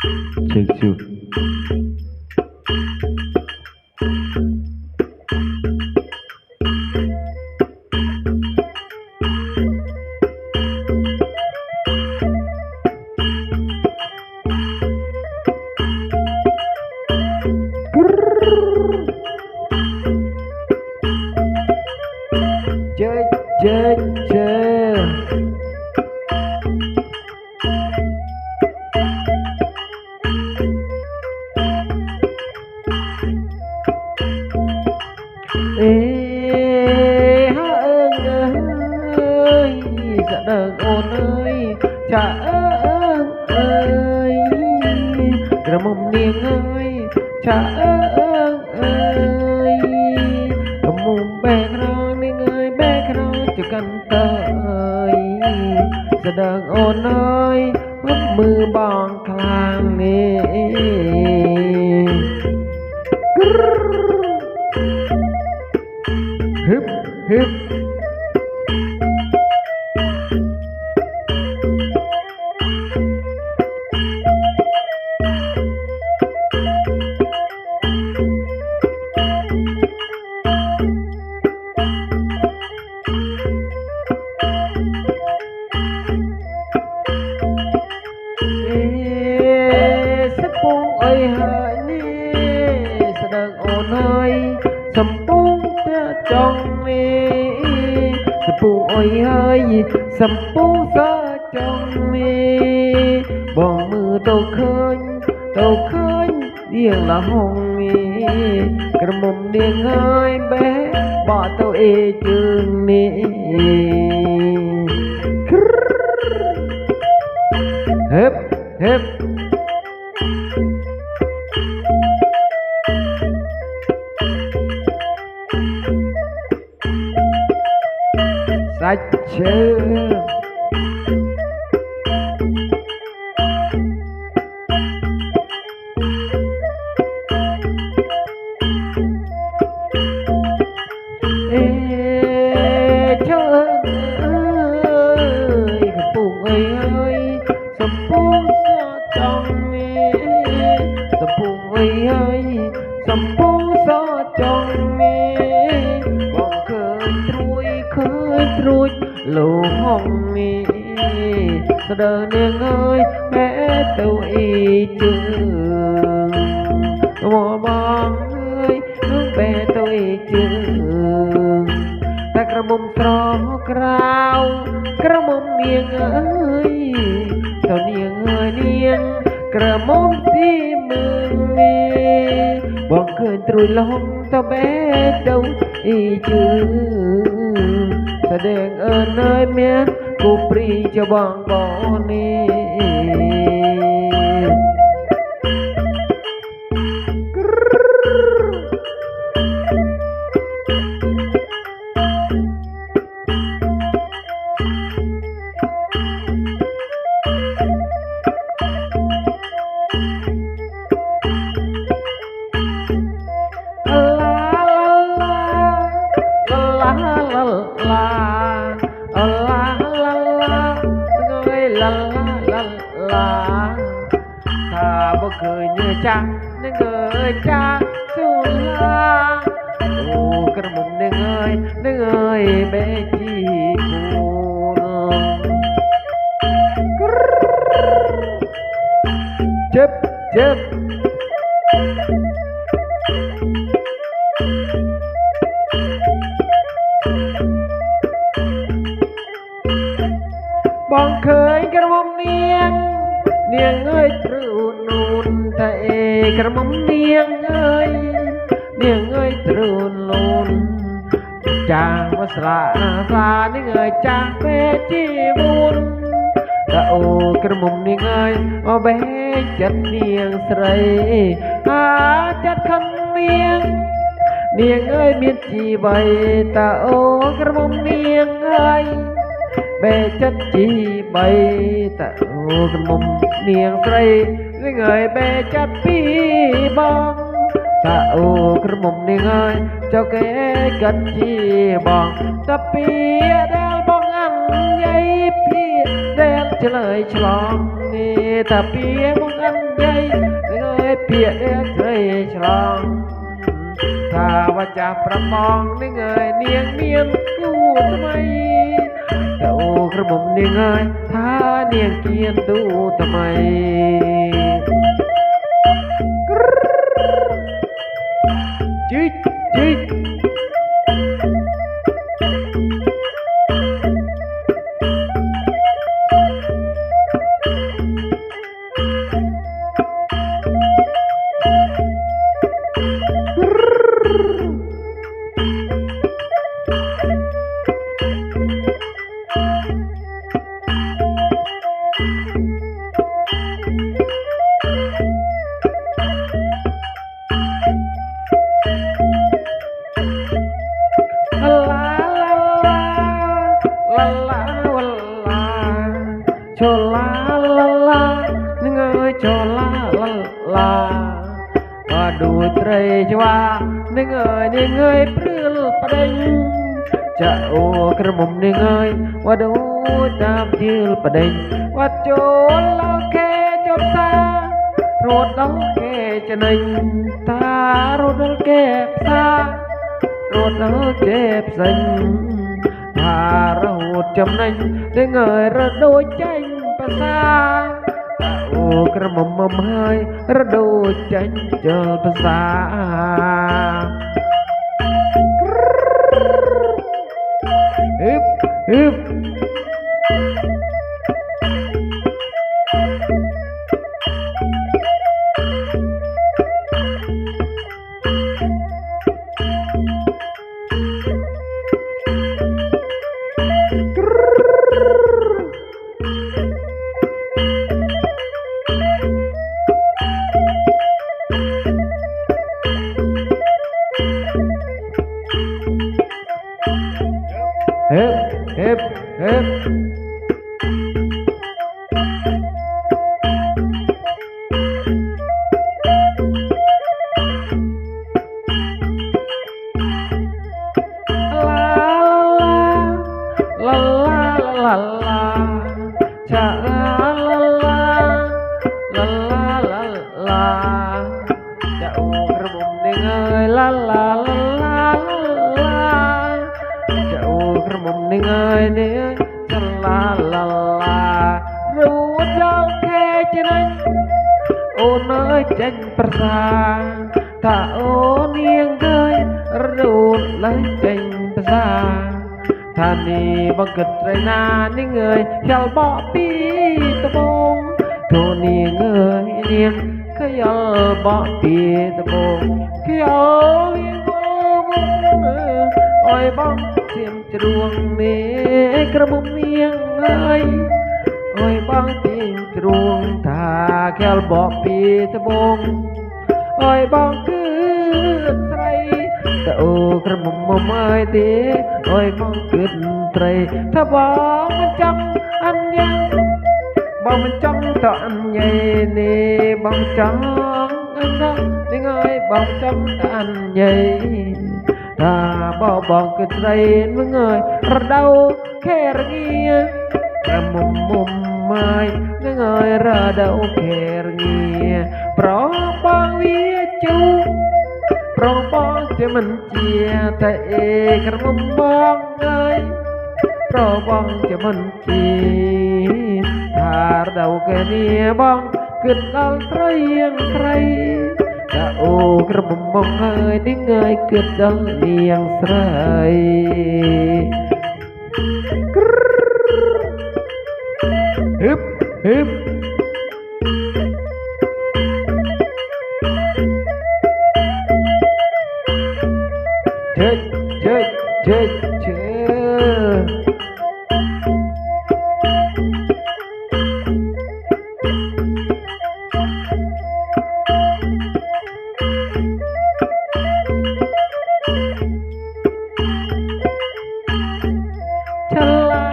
Thank two. Judge, judge. Ơi dạ đờn ôn ơi cha ơn ơi Gồm mông niên ơi cha ơn ơi Gồm mông bè khăn niên ơi bè khăn cho căn tơi Dạ đờn ôn ơi mất mưa bòn khlang nè Hip sầm buông ta trong nè bọn mưa đâu khơi đâu khơi điên là hồng nè cái mồm điên ơi bé bỏ tao ê trường nè hếp hếp sạch chưa Ê, lù hồng mê. Sao đời nương ơi, bé tàu y trường. Mò bong ơi, hướng bé tàu y trường. តែក្រមុំត្រក្រៅក្រមុំនាងអើយតើនាងអើយនាងក្រមុំទីមឿងនេះបងឃើញត្រួយលំតបែទៅអីជឿ แสดงเอิญเนยเมียนกูปรีจะบางบ่อนี้ ស្ដែងអើនអើយមានគូព្រីចបងបងនេះថាបើឃើញចាស់នឹងអើយចាស់សួលាអូក្រមុំនឹងអើយនឹងអើយបេជីគូនជឹបជឹបបង មុំនាងអើយនាងអើយព្រឺនូនចាងមកស្លាសានាងអើយចាស់ពេជីវូនតែអូក្រមុំនាងអើយអបេចិត្តនាងស្រីអាចិត្តខំនាងនាងអើយមានជីវ័យតើអូក្រមុំនាងអើយ បេចិត្តជីបីតើអូក្រមុំនាងស្រីនឹងអើយបេចិត្តពីបងតើអូក្រមុំនាងអើយចុកគេកាត់ជីបងតើពីដែលបងអញយាយពីដែលឆ្លើយឆ្លងនេះតាពីមកអិនយាយនឹងអើយពាក្យនេះស្រីឆ្លងថាវចាស់ប្របងនឹងអើយនាងមានគូថ្មី ទៅក្រមុំនាងអើយថានាងគៀនទូថ្មីជីកជីក នឹងអើយនឹងអើយព្រឿលប្តេញចាអូក្រមុំនឹងអើយវដូតាមជឿលប្តេញវត្តចូលដល់គេជប់សារត់ដល់គេចំណេញតារត់ដល់គេផ្សាររត់ដល់ចេផ្សេងថារហូតចំណេញនឹងអើយរដូចចេញភាសាអូ ក្រមុំមុំហើយរដូចចេញជលភាសាហឹបហឹប ឡាឡាឡាឆាឡាឡាឡាឡាឡាឡាចាអូក្រមុំនឹងអើយឡាឡាឡាឡាឡាចាអូក្រមុំនឹងអើយនេះចាឡាឡាឡារួចដល់គេចំណេ ថាអូននាងអើយរត់ឡើងចេញប្រសាថានេះបងគិតត្រីណានាងអើយខ្យល់បកពីត្បូងធូនាងអើយនាងខ្យល់បកពីត្បូងខ្យល់វាងវងអើយបងសៀមជ្រួងនេះក្រមុំនាងអើយអើយបងពីងទ្រូងថាខែលបកពីត្បូងអើយបងគឺស្រី តើអូក្រមុំមុំអើយទេអើយបងគឺត្រីថាបងមិនចង់អញ្ញងបងមិនចង់តអញ្ញេនេះបងចង់អញ្ញងនឹងអើយបងចង់តអញ្ញេថាបបងគឺត្រីនឹងអើយរដូវខែរងាក្រមុំមុំម៉ាយនឹងអើយរដូវខែរងាប្របង មិនជាតែអេក្រមុំបងអើយប្របងជាមិនជាថាដៅគេនីបងគិតដល់ស្រីយ៉ាងស្រីតាអូក្រមុំបងអើយនេះងាយគិតដល់នាងស្រីក្រឹបហឹបហឹប าลา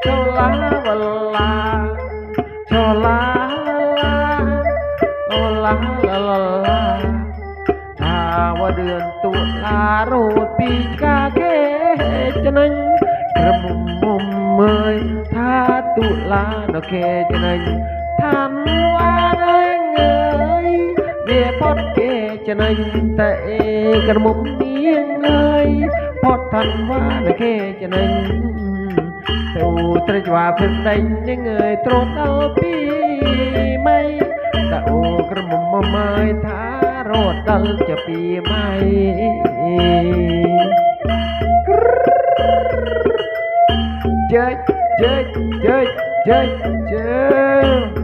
โชลาวลาโชลาลาโอลาลาลาลาถ้าว่าเดือนตุลาโรดปีกาเกจะนั้น ក្ រមុំមុំមើយថាតុលានៅខេចំណេញថាន់វ៉ានអើយងើយវាផុតគេចំណេញតែអេក្រមុំនាងអើយផុតថាន់វ៉ានៅខេចំណេញទូត្រេចវ៉ាព្រឹកដេញនឹងអើយត្រត់ដល់ពីម៉ៃតើអូក្រមុំមុំមើយថារត់ដល់ជាពីម៉ៃ judge, judge, judge, judge, judge.